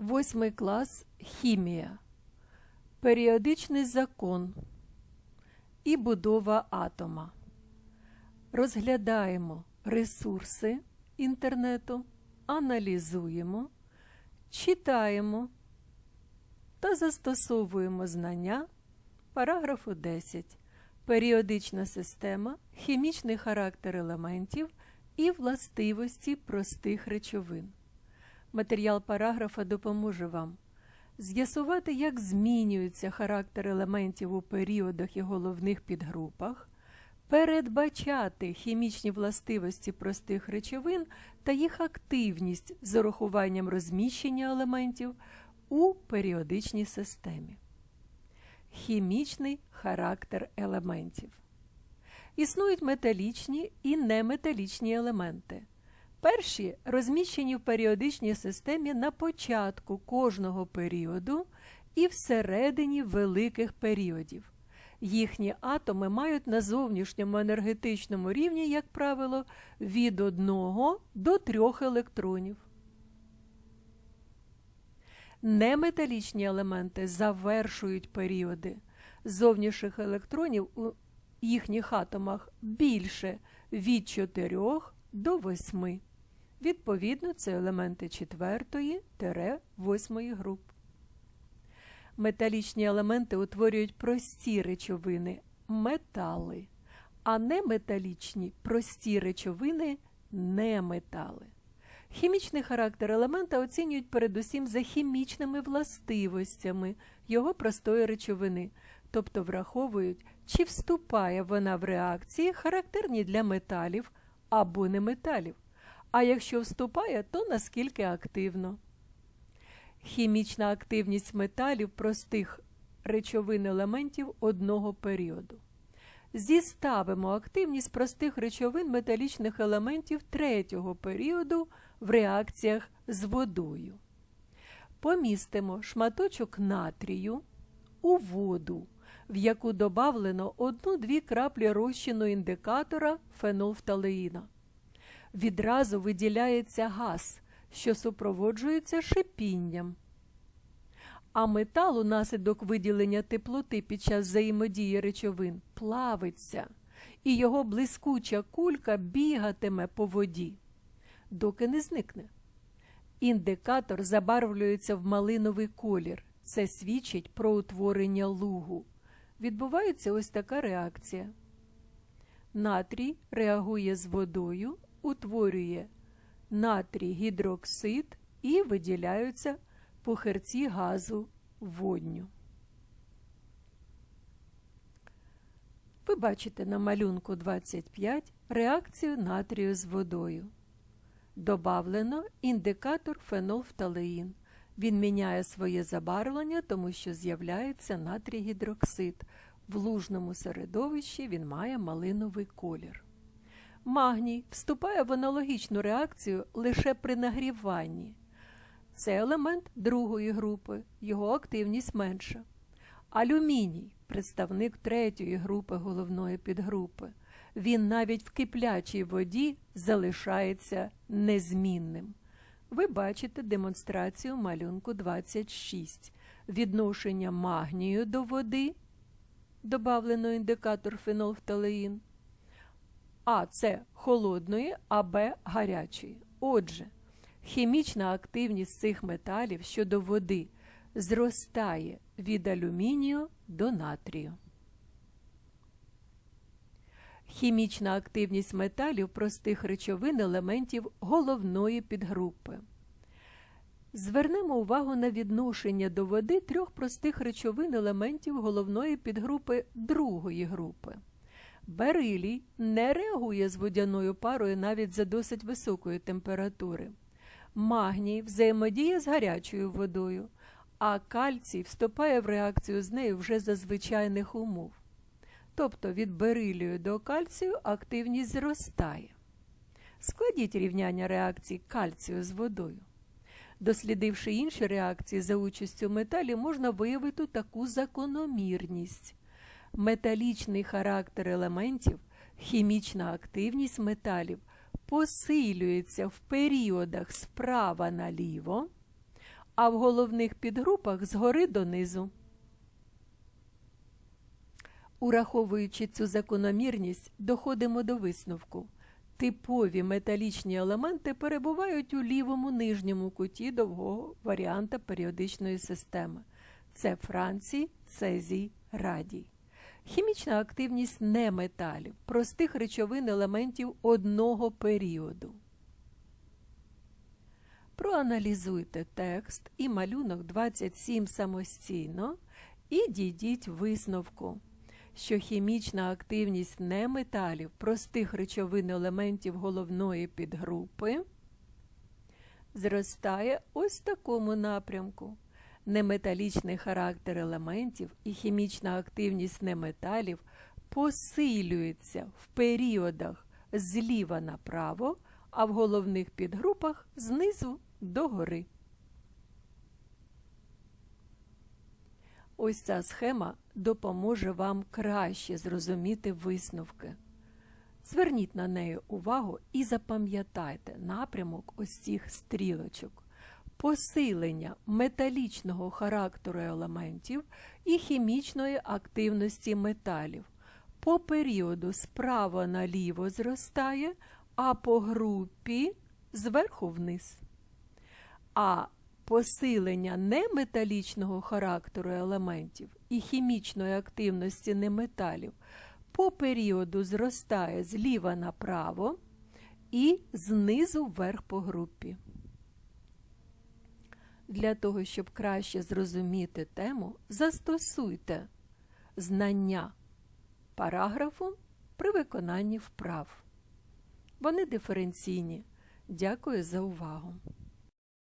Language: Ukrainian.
Восьмий клас Хімія. Періодичний закон і будова атома. Розглядаємо ресурси інтернету, аналізуємо, читаємо та застосовуємо знання параграфу 10. Періодична система, хімічний характер елементів і властивості простих речовин. Матеріал параграфа допоможе вам з'ясувати, як змінюється характер елементів у періодах і головних підгрупах, передбачати хімічні властивості простих речовин та їх активність з урахуванням розміщення елементів у періодичній системі. Хімічний характер елементів. Існують металічні і неметалічні елементи. Перші розміщені в періодичній системі на початку кожного періоду і всередині великих періодів. Їхні атоми мають на зовнішньому енергетичному рівні, як правило, від 1 до 3 електронів. Неметалічні елементи завершують періоди. Зовнішніх електронів у їхніх атомах більше від 4 до 8. Відповідно, це елементи 4-8 груп. Металічні елементи утворюють прості речовини метали, а неметалічні прості речовини неметали. Хімічний характер елемента оцінюють передусім за хімічними властивостями його простої речовини, тобто враховують, чи вступає вона в реакції, характерні для металів або неметалів, а якщо вступає, то наскільки активно. Хімічна активність металів простих речовин елементів одного періоду. Зіставимо активність простих речовин металічних елементів третього періоду в реакціях з водою. Помістимо шматочок натрію у воду, в яку добавлено 1-2 краплі розчину індикатора фенолфталеїна. Відразу виділяється газ, що супроводжується шипінням. А метал унаслідок виділення теплоти під час взаємодії речовин плавиться, і його блискуча кулька бігатиме по воді, доки не зникне. Індикатор забарвлюється в малиновий колір. Це свідчить про утворення лугу. Відбувається ось така реакція. Натрій реагує з водою, утворює натрій гідроксид і виділяються пухирці газу водню. Ви бачите на малюнку 25 реакцію натрію з водою. Добавлено індикатор фенолфталеїн. Він міняє своє забарвлення, тому що з'являється натрій гідроксид. В лужному середовищі він має малиновий колір. Магній вступає в аналогічну реакцію лише при нагріванні. Це елемент другої групи, його активність менша. Алюміній представник третьої групи головної підгрупи. Він навіть в киплячій воді залишається незмінним. Ви бачите демонстрацію малюнку 26. Відношення магнію до води, добавлено індикатор фенолфталеїн, А це холодної, а Б гарячої. Отже, хімічна активність цих металів щодо води зростає від алюмінію до натрію. Хімічна активність металів простих речовин елементів головної підгрупи. Звернемо увагу на відношення до води трьох простих речовин елементів головної підгрупи другої групи. Берилій не реагує з водяною парою навіть за досить високої температури. Магній взаємодіє з гарячою водою, а кальцій вступає в реакцію з нею вже за звичайних умов. Тобто від берилію до кальцію активність зростає. Складіть рівняння реакцій кальцію з водою. Дослідивши інші реакції за участю металів, можна виявити таку закономірність. Металічний характер елементів, хімічна активність металів посилюється в періодах справа наліво, а в головних підгрупах згори донизу. Ураховуючи цю закономірність, доходимо до висновку. Типові металічні елементи перебувають у лівому нижньому куті довгого варіанта періодичної системи. Це Францій, Цезій, Радій. Хімічна активність неметалів, простих речовин елементів одного періоду. Проаналізуйте текст і малюнок 27 самостійно і дійдіть висновку, що хімічна активність неметалів, простих речовин елементів головної підгрупи зростає ось в такому напрямку. Неметалічний характер елементів і хімічна активність неметалів посилюється в періодах зліва направо, а в головних підгрупах знизу догори. Ось ця схема допоможе вам краще зрозуміти висновки. Зверніть на неї увагу і запам'ятайте напрямок ось цих стрілочок. Посилення металічного характеру елементів і хімічної активності металів. По періоду справа наліво зростає, а по групі зверху вниз. А посилення неметалічного характеру елементів і хімічної активності неметалів по періоду зростає зліва направо і знизу вверх по групі. Для того, щоб краще зрозуміти тему, застосуйте знання параграфу при виконанні вправ. Вони диференційні. Дякую за увагу!